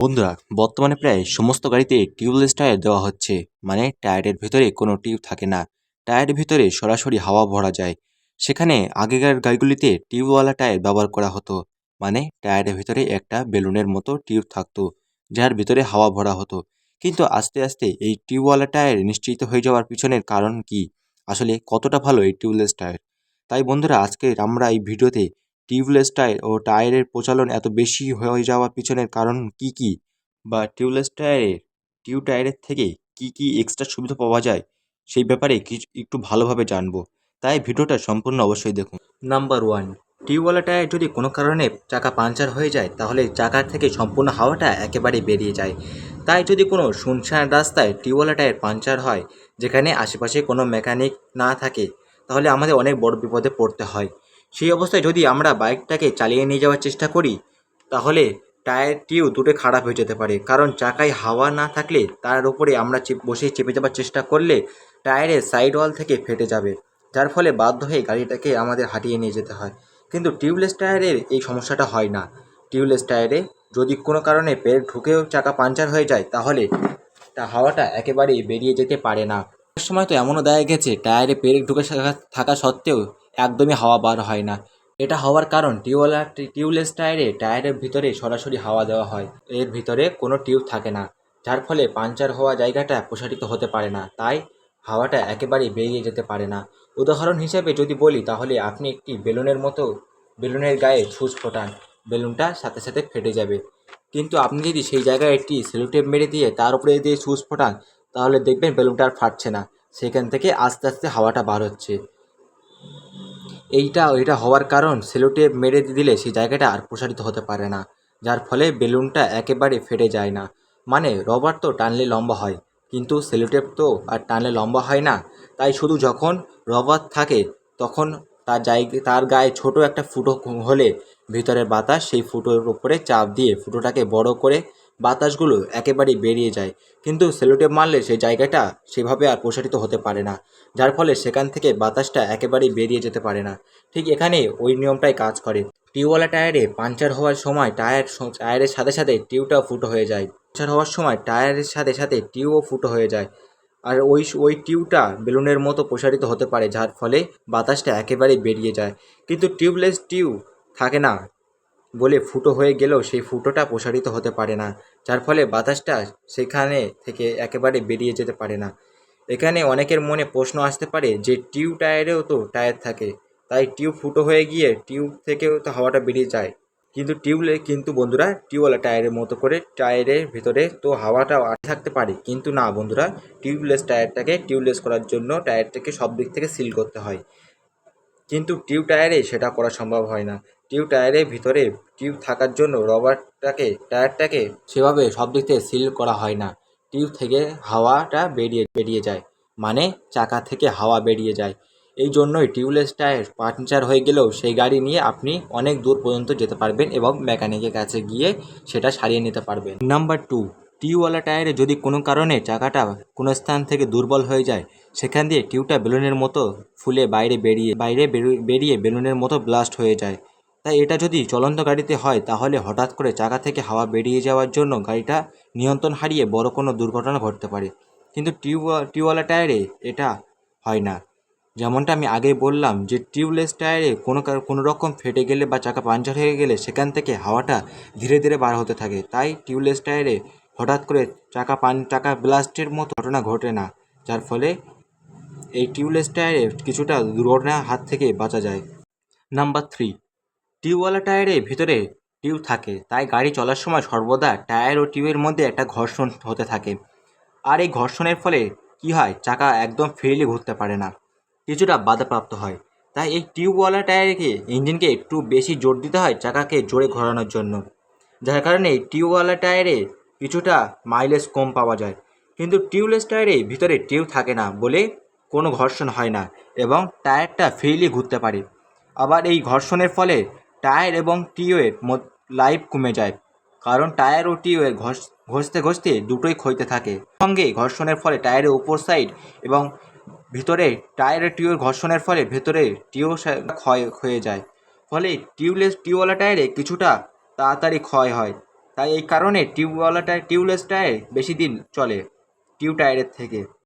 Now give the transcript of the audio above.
বন্ধুরা, বর্তমানে প্রায় সমস্ত গাড়িতে টিউবলেস টায়ার দেওয়া হচ্ছে। মানে টায়ারের ভিতরে কোনো টিউব থাকে না। টায়ারের ভিতরে সরাসরি হাওয়া ভরা যায়। সেখানে আগেকার গাড়িগুলিতে টিউবওয়ালা টায়ার ব্যবহার করা হতো। মানে টায়ারের ভিতরে একটা বেলুনের মতো টিউব থাকতো, যার ভিতরে হাওয়া ভরা হতো। কিন্তু আস্তে আস্তে এই টিউবওয়ালা টায়ার নিশ্চিত হয়ে যাওয়ার পিছনের কারণ কি? আসলে কতটা ভালো এই টিউবলেস টায়ার? তাই বন্ধুরা আজকে আমরা এই ভিডিওতে টিউবলেস টায়ার ও টায়ারের প্রচলন এত বেশি হয়ে যাওয়ার পিছনের কারণ কি কি? বা টিউবলেস টায়ারের টিউ টায়ারের থেকে কি কি এক্সট্রা সুবিধা পাওয়া যায়? সেই ব্যাপারে কিছু, একটু ভালোভাবে জানব। তাই ভিডিওটা সম্পূর্ণ অবশ্যই দেখুন। নাম্বার ওয়ান টিউবওয়ালা টায়ার যদি কোনো কারণে চাকা পাঞ্চার হয়ে যায়, তাহলে চাকার থেকে সম্পূর্ণ হাওয়াটা একেবারে বেরিয়ে যায়। তাই যদি কোনো শুনশান রাস্তায় টিউবওয়ালা টায়ার পাঞ্চার হয়, যেখানে আশেপাশে কোনো মেকানিক না থাকে, তাহলে আমাদের অনেক বড় বিপদে পড়তে হয়। সেই অবস্থায় যদি আমরা বাইকটাকে চালিয়ে নিয়ে যাওয়ার চেষ্টা করি, তাহলে টায়ার টিউ দুটো খারাপ হয়ে যেতে পারে। কারণ চাকায় হাওয়া না থাকলে, তার উপরে আমরা বসে চেপে যাওয়ার চেষ্টা করলে টায়ারের সাইড ওয়াল থেকে ফেটে যাবে, যার ফলে বাধ্য হয়ে গাড়িটাকে আমাদের হাঁটিয়ে নিয়ে যেতে হয়। কিন্তু টিউবলেস টায়ারের এই সমস্যাটা হয় না। টিউবলেস টায়ারে যদি কোনো কারণে পেট ঢুকেও চাকা পাঞ্চার হয়ে যায়, তাহলে তা হাওয়াটা একেবারেই বেরিয়ে যেতে পারে না। সময় তো এমনও দেখা গেছে, টায়ারে পেরেক ঢুকে থাকা সত্ত্বেও একদমই হাওয়া বার হয় না। এটা হওয়ার কারণ, টিউবওয়ালা টিউবলেস টায়ারে, টায়ারের ভিতরে সরাসরি হাওয়া দেওয়া হয়। এর ভিতরে কোনো টিউব থাকে না, যার ফলে পাঞ্চার হওয়া জায়গাটা প্রসারিত হতে পারে না, তাই হাওয়াটা একেবারেই বেরিয়ে যেতে পারে না। উদাহরণ হিসেবে যদি বলি, তাহলে আপনি একটি বেলুনের মতো, বেলুনের গায়ে ছুঁচ ফোটান, বেলুনটা সাথে সাথে ফেটে যাবে। কিন্তু আপনি যদি সেই জায়গায় একটি সেলোটেপ মেরে দিয়ে তার উপরে দিয়ে সুইচ ফোটান, তাহলে দেখবেন বেলুনটা আর ফাটছে না। সেখান থেকে আস্তে আস্তে হাওয়াটা বার হচ্ছে। এইটা এটা হওয়ার কারণ সেলোটেপ মেরে দিলে সেই জায়গাটা আর প্রসারিত হতে পারে না, যার ফলে বেলুনটা একেবারে ফেটে যায় না। মানে রবার তো টানলে লম্বা হয়, কিন্তু সেলোটেপ তো আর টানলে লম্বা হয় না। তাই শুধু যখন রবার থাকে, তখন তার জায়গা, তার গায়ে ছোট একটা ফুটো হলে ভিতরের বাতাস সেই ফুটোর উপরে চাপ দিয়ে ফুটোটাকে বড় করে বাতাসগুলো একেবারেই বেরিয়ে যায়। কিন্তু সেলোটেপ মারলে সেই জায়গাটা সেভাবে আর প্রসারিত হতে পারে না, যার ফলে সেখান থেকে বাতাসটা একেবারেই বেরিয়ে যেতে পারে না। ঠিক এখানে ওই নিয়মটাই কাজ করে। টিউবওয়ালা টায়ারে পাঞ্চার হওয়ার সময় টায়ার টায়ারের সাথে সাথে টিউবটাও ফুটো হয়ে যায়। পাঞ্চার হওয়ার সময় টায়ারের সাথে সাথে টিউবও ফুটো হয়ে যায়। আর ওই ওই টিউবটা বেলুনের মতো প্রসারিত হতে পারে, যার ফলে বাতাসটা একেবারেই বেরিয়ে যায়। কিন্তু টিউবলেস টিউব থাকে না বলে ফুটো হয়ে গেলেও সেই ফুটোটা প্রসারিত হতে পারে না। যার ফলে বাতাসটা সেখানে থেকে একেবারে বেরিয়ে যেতে পারে না। এখানে অনেকের মনে প্রশ্ন আসতে পারে যে টিউব টায়ারেও তো টায়ার থাকে, তাই টিউব ফুটো হয়ে গিয়ে টিউব থেকেও তো হাওয়াটা বেরিয়ে যায়। কিন্তু টিউবলে কিন্তু বন্ধুরা, টিউবওয়ালা টায়ারের মতো করে টায়ারের ভিতরে তো হাওয়াটা আটকে থাকতে পারে। কিন্তু না বন্ধুরা, টিউবলেস টায়ারটাকে টিউবলেস করার জন্য টায়ারটাকে সব দিক থেকে সিল করতে হয়। কিন্তু টিউব টায়ারে সেটা করা সম্ভব হয় না। টিউব টায়ারের ভিতরে টিউব থাকার জন্য রবারটাকে, টায়ারটাকে সেভাবে সব দিক থেকে সিল করা হয় না। টিউব থেকে হাওয়াটা বেরিয়ে বেরিয়ে যায়। মানে চাকা থেকে হাওয়া বেরিয়ে যায়। এই জন্যই টিউবলেস টায়ার পাঞ্চার হয়ে গেলেও সেই গাড়ি নিয়ে আপনি অনেক দূর পর্যন্ত যেতে পারবেন এবং মেকানিকের কাছে গিয়ে সেটা সারিয়ে নিতে পারবেন। নাম্বার টু টিউবওয়ালা টায়ারে যদি কোনো কারণে চাকাটা কোনো স্থান থেকে দুর্বল হয়ে যায়, সেখান দিয়ে টিউবটা বেলুনের মতো ফুলে বাইরে বেরিয়ে বাইরে বেরু- বেরিয়ে বেলুনের মতো ব্লাস্ট হয়ে যায়। তাই এটা যদি চলন্ত গাড়িতে হয়, তাহলে হঠাৎ করে চাকা থেকে হাওয়া বেরিয়ে যাওয়ার জন্য গাড়িটা নিয়ন্ত্রণ হারিয়ে বড় কোনো দুর্ঘটনা ঘটতে পারে। কিন্তু টিউব টিউবওয়ালা টায়ারে এটা হয় না। যেমনটা আমি আগে বললাম যে, টিউবলেস টায়ারে কোনো কোনো রকম ফেটে গেলে বা চাকা পাঞ্চার হয়ে গেলে সেখান থেকে হাওয়াটা ধীরে ধীরে বার হতে থাকে। তাই টিউবলেস টায়ারে হঠাৎ করে চাকা পান, চাকা ব্লাস্টের মতো ঘটনা ঘটে না, যার ফলে এই টিউবলেস টায়ারে কিছুটা দুর্ঘটনার হাত থেকে বাঁচা যায়। নাম্বার থ্রি, টিউবওয়ালা টায়ারের ভিতরে টিউব থাকে, তাই গাড়ি চলার সময় সর্বদা টায়ার ও টিউবের মধ্যে একটা ঘর্ষণ হতে থাকে। আর এই ঘর্ষণের ফলে কি হয়, চাকা একদম ফ্রিলি ঘুরতে পারে না, কিছুটা বাধাপ্রাপ্ত হয়। তাই এই টিউবওয়ালা টায়ারকে, ইঞ্জিনকে একটু বেশি জোর দিতে হয় চাকাকে জোরে ঘোরানোর জন্য, যার কারণে এই টিউবওয়ালা টায়ারে কিছুটা মাইলেজ কম পাওয়া যায়। কিন্তু টিউবলেস টায়ারে ভিতরে টিউব থাকে না বলে কোনো ঘর্ষণ হয় না এবং টায়ারটা ফ্রিলি ঘুরতে পারে। আবার এই ঘর্ষণের ফলে টায়ার এবং টিউয়ের লাইফ কমে যায়। কারণ টায়ার ও টিউয়ের ঘষ ঘষতে ঘষতে দুটোই ক্ষয়তে থাকে। সঙ্গে ঘর্ষণের ফলে টায়ারের উপর সাইড এবং ভিতরে টায়ারের টিউয়ের ঘর্ষণের ফলে ভেতরে টিউ ক্ষয় হয়ে যায়। ফলে টিউবলেস টিউওয়ালা টায়ারে কিছুটা তাড়াতাড়ি ক্ষয় হয়। তাই এই কারণে টিউবওয়ালাটায় টিউবলেসটায় বেশি দিন চলে টিউব টায়ারের থেকে।